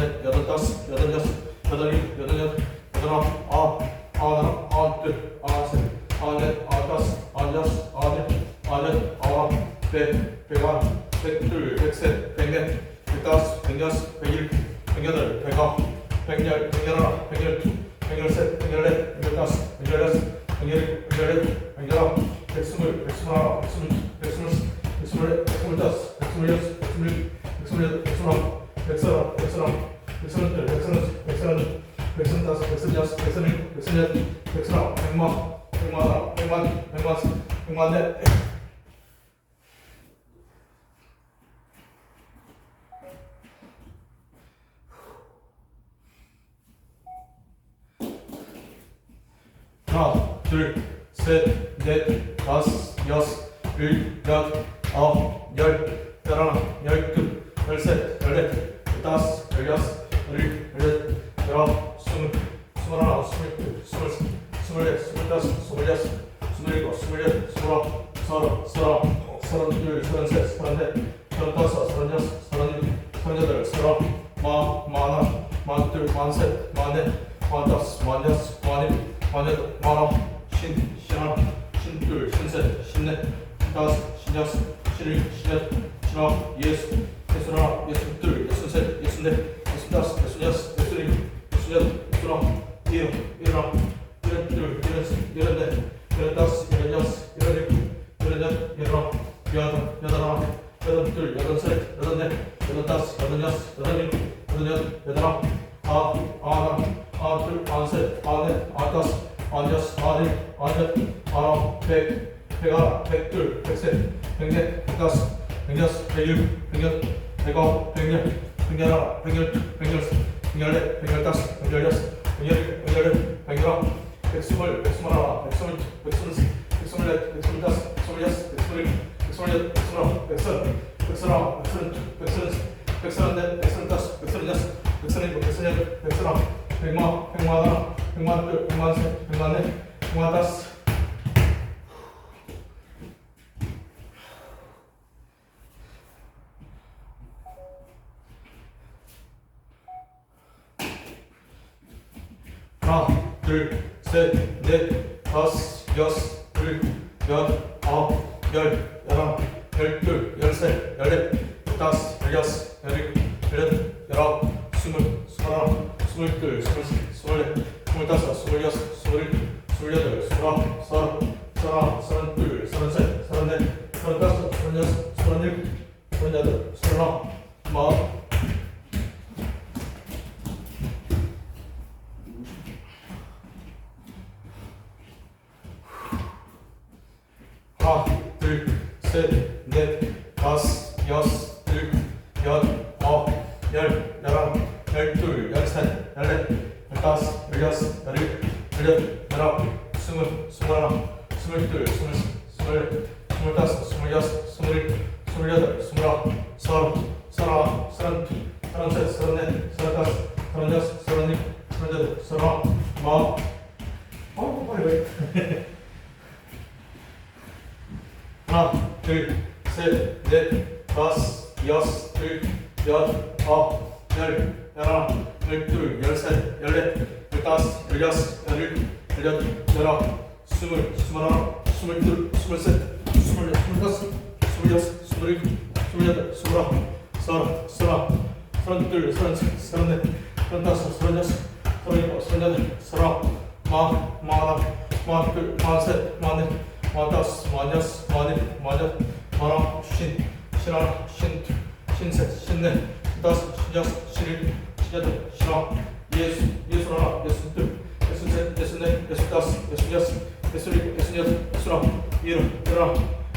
여덟넷, 여덟 다섯, 여덟 여섯, 여덟일곱, 여덟 여덟, 여덟 아홉, 아홉, 아흔하나, 아흔둘, 아흔셋, 아흔넷, 아흔다섯, 아흔여섯, 아흔일곱, 아흔여덟, 아흔아홉, 백, 백하나, 백둘, 백셋, 백넷, 백다섯, 백여섯, 백일곱, 백여덟, 백아홉, 백열, 백열하나, 백열둘, 백열셋, 백열넷, 백열다섯, 백열여섯, 백열일곱, 백열여덟, 백열아홉, 백스물, 백스물하나, 백스물둘, 백스물셋, 백스물넷, 백스물다섯, 백스물여섯, 백스물일곱, 백스물여덟, 백스물아홉, 백서른, 백서른, 백서른둘, 백서른셋, 백서른넷, 백서른다섯, 백서른여섯, 백서른일곱, 백서른여덟, 백서른아홉, 백만, 백만하나, 백만, 백만셋, 백만넷, 하나, 둘, 셋, 넷, 다섯, 여섯, 일곱, 아홉, 열, 열하나, 열둘, 서른둘, 서른셋, 서른넷, 서른다섯, 서른여섯, 서른일곱, 서른여덟, 서른아홉, 마흔, 마흔하나, 마흔둘, 마흔셋, 마흔넷, 마흔다섯, 마흔여섯, 마흔일곱, 마흔여덟, 마흔아홉, 쉰, 쉰하나, 쉰둘, 쉰셋, 쉰넷, 쉰다섯, 쉰여섯, 쉰일곱, 쉰여덟, 쉰아홉, 예순, 예순하나, 예순둘, 예순셋, 예순넷, 예순다섯, 예순여섯, 100, 100, 101, 102, 103, 104, 105, 106, 106, 106, 109, 110, 111, 112, 113, 114, 115, 116, 117, 118, 119, 120, 121, 122, 123, 124, 125, 126, 126, 126, 126, 126, 126, 130, 135, 136, 137, 138, 139, 140, 141, 142, 143, 144, 145, 146, 147, 148, 149, 150, 151, 152, 153, 154, 155, 156, 157, 158, 159, 160, 161, 162, 163, 164, 165, 166, 167, 168, 169, 170, 171, 172, 173, 174, 175, 176, 177, 178, 179, 180, 181, 182, 183, 184, 185, 186, 둘, 셋, 넷, 다섯, 여섯, 일곱, 여덟, 아홉, 열, 열하나, 열둘, 열셋, 열넷, 열다섯, 열여섯, 열일곱, 열여덟, 열아홉, 스물, 스물하나, 스물둘, 스물셋, 셋, 넷, 다섯, 여섯, 일곱, 여덟, 아홉, 열, 열하나, 열둘, 열셋, 열넷, 열다섯, 열여섯, 열일곱, 열여덟, 열아홉, 스물, 스물하나, 스물둘, 스물셋, 스물넷, 스물다섯, 스물여섯, 스물일곱, 스물여덟, 스물아홉, 서른, 서른하나, 서른둘, 서른셋, 서른넷, 서른다섯, 서른여섯, 서른일곱, 서른여덟, 서른아홉, 마흔. 아우 빨리 왜? 하나, 둘, 셋, 넷, 다섯, 여섯, 일곱, 여덟, 아홉, 열, 열하나, 열둘, 열셋, 열넷, 열다섯, 열여섯, 열일곱, 열여덟, 열아홉, 스물, 스물하나, 스물둘, 스물셋, 스물넷, 스물다섯, 스물여섯, 스물일곱, 스물여덟, 스물아홉, 서른, 서른하나, 서른둘, 서른셋, 서른넷, 서른다섯, 서른여섯, 서른일곱, 서른여덟, 서른아홉, 마흔, 마흔하나, 마흔 둘 마흔 셋 마흔 넷 마흔 다섯 마흔 여섯 마흔 일곱 마흔 여덟 마흔 아홉 쉰 신하나 쉰둘 쉰셋 쉰넷 쉰 다섯 쉰여섯 쉰일곱 쉰여덟 쉰아홉 예수 예수 하나 예수 둘 예수 셋 예수 넷 예수 다섯. 예수 여섯. 예수 일곱. 예수 여덟. 예수 아홉 일흔 일하나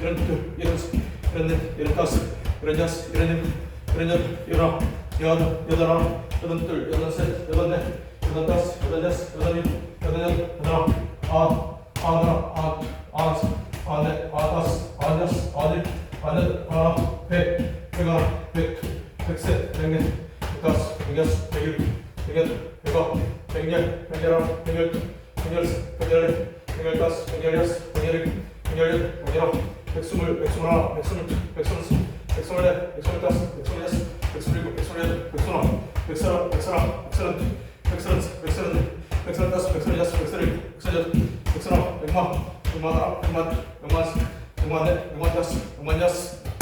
일흔 둘 일흔 셋 일흔 넷 일흔 다섯 일흔 여섯 일흔 일곱 일흔 여덟 일하나 여덟 여덟 하나 여덟 둘 여덟 셋 여덟 넷 여덟 다섯 여덟 여섯 여덟 일곱 여덟 여덟 여덟 아홉 아홉 아홉 하나 아홉 둘 아홉 넷 아홉 다섯 아홉 여섯 아홉 일곱 아홉 여덟 아홉 백 백하나 백둘 백셋 백넷 백다섯 백여섯 백일곱 백여덟 백아홉 백열 백열하나 백열둘 백열셋 백열넷 백열다섯 백열여섯 백열일곱 백열여덟 백열아홉 백스물 백스물하나 백스물둘 백스물셋 백스물넷 백스물다섯 백스물여섯 백스물일곱 백스물여덟 백스물아홉 백서른 백서른 백서른 둘 백서른 셋 백서른 넷 백서른 다섯 백서른 여섯 백서른 일곱 백서른 여덟 백서른 백만 백만 하나 백만 둘 백만 셋 백만 넷 백만 다섯 백만 여섯